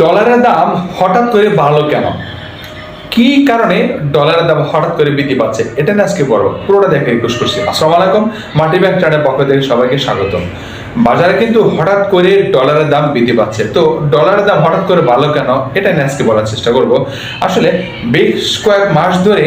ডলারের দাম হঠাৎ করে বাড়লো কেন? কি কারণে ডলারের দাম হঠাৎ করে বৃদ্ধি পাচ্ছে? এটা নিয়ে আজকে বড় পুরোটা দেখে রিকোয়েস্ট করছি। আসসালামু আলাইকুম মাটি ব্যাংক চ্যানেল পক্ষ থেকে সবাইকে স্বাগতম। বাজারে কিন্তু হঠাৎ করে ডলারের দাম বৃদ্ধি পাচ্ছে। তো ডলারের দাম হঠাৎ করে ভালো কেন? এটা নিয়ে আজকে বলার চেষ্টা করব। আসলে বেশ কয়েক মাস ধরে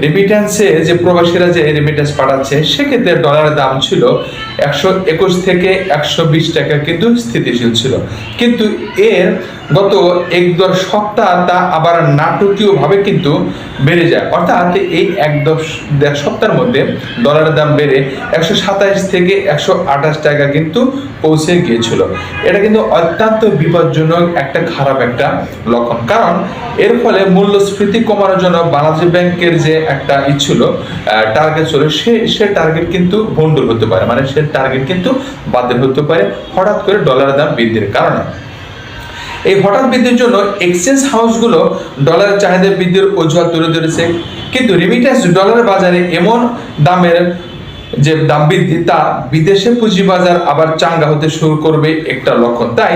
রেমিটেন্সে যে প্রবাসীরা যে রেমিটেন্স পাঠাচ্ছে, সেক্ষেত্রে ডলারের দাম ছিল একশো একুশ থেকে একশো বিশ টাকা কিন্তু স্থিতিশীল ছিল। কিন্তু এর গত এক দশ সপ্তাহ তা আবার নাটকীয়ভাবে কিন্তু বেড়ে যায়। অর্থাৎ এই এক দশ দেড় সপ্তাহের মধ্যে ডলারের দাম বেড়ে একশো সাতাইশ থেকে একশো আঠাশ টাকা কিন্তু পৌঁছে গিয়েছিল। এটা কিন্তু অত্যন্ত বিপজ্জনক একটা খারাপ একটা লক্ষণ। কারণ এর ফলে মূল্যস্ফীতি কমানোর জন্য বাংলাদেশ ব্যাংকের যে একটা ই ছিল টার্গেট ছিল, সে সে টার্গেট কিন্তু ভণ্ডুল হতে পারে। মানে সে টার্গেট কিন্তু বাতিল হতে পারে, হঠাৎ করে ডলারের দাম বৃদ্ধির কারণে। এই হঠাৎ বৃদ্ধির জন্য এক্সচেঞ্জ হাউসগুলো ডলারের চাহিদা বৃদ্ধির অজুহাত তুলে ধরেছে। কিন্তু রিমিটেন্স ডলারের বাজারে এমন দামের যে দাম বৃদ্ধি, তা বিদেশে পুঁজিবাজার আবার চাঙ্গা হতে শুরু করবে একটা লক্ষণ। তাই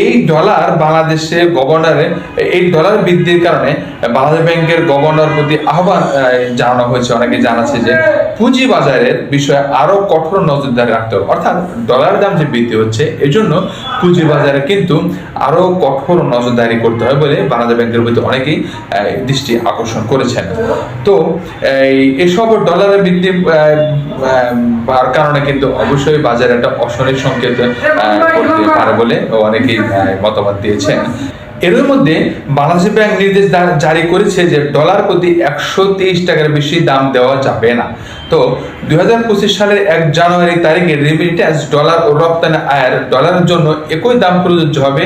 এই ডলার বাংলাদেশে গভর্নরের এই ডলার বৃদ্ধির কারণে বাংলাদেশ ব্যাংকের গভর্নর প্রতি আহ্বান জানানো হয়েছে। অনেকে জানাচ্ছে যে পুঁজি বাজারের বিষয়ে আরও কঠোর নজরদারি রাখতে হবে। অর্থাৎ ডলার দাম যে বৃদ্ধি হচ্ছে, এজন্য পুঁজি বাজারে কিন্তু আরও কঠোর নজরদারি করতে হয় বলে বাংলাদেশ ব্যাংকের প্রতি অনেকেই দৃষ্টি আকর্ষণ করেছেন। তো এসব ডলারের বৃদ্ধি পাওয়ার কারণে কিন্তু অবশ্যই বাজারে একটা অশনির সংকেত করতে পারে বলে অনেকেই মতামত দিয়েছেন। এর মধ্যে বাংলাদেশ ব্যাংক নির্দেশ জারি করেছে যে ডলার প্রতি একশো তেইশ টাকার বেশি দাম দেওয়া যাবে না। তো দুই হাজার পঁচিশ সালের এক জানুয়ারি তারিখে রেমিটেন্স ডলার ও রপ্তানি আয়ের ডলারের জন্য একই দাম প্রযোজ্য হবে।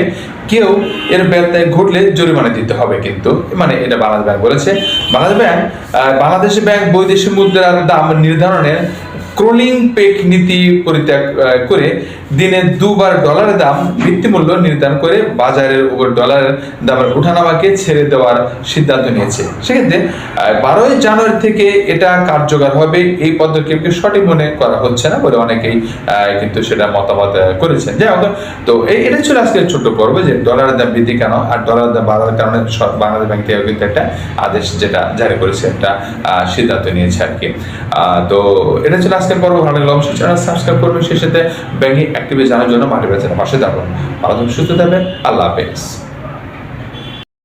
কেউ এর ব্যত্যয় ঘটলে জরিমানা দিতে হবে কিন্তু। মানে এটা বাংলাদেশ ব্যাংক বলেছে। বাংলাদেশ ব্যাংক বাংলাদেশ ব্যাংক বৈদেশিক মুদ্রার দাম নির্ধারণের ক্রোলিং পেক নীতি পরিত্যাগ করে দিনে দুবার ডলারের দাম ভিত্তিমূল্য নির্ধারণ করে বাজারের উপর ডলারের দামের ওঠানামাকে ছেড়ে দেওয়ার সিদ্ধান্ত নিয়েছে। সেক্ষেত্রে বারোই জানুয়ারি থেকে এটা কার্যকর হবে, এই পদক্ষেপকে সঠিক মনে করা হচ্ছে না বলে অনেকেই কিন্তু সেটা মতামত করেছেন। যাই হোক, তো এই এটা ছিল আজকের ছোট্ট পর্ব যে ডলারের দাম বৃদ্ধি কেন, আর ডলারের দাম বাড়ার কারণে বাংলাদেশ ব্যাংক থেকে কিন্তু একটা আদেশ যেটা জারি করেছে, একটা সিদ্ধান্ত নিয়েছে আর কি। তো এটা ছিল আজকের পর্ব ভালো লাগলে অবশ্যই চ্যানেল সাবস্ক্রাইব করবেন সেই সাথে ব্যাংকিং অ্যাক্টিভে জানার জন্য মাটি বেঁচে পাশে যাবেন ভালো সুস্থ থাকবেন, আল্লাহ হাফেজ।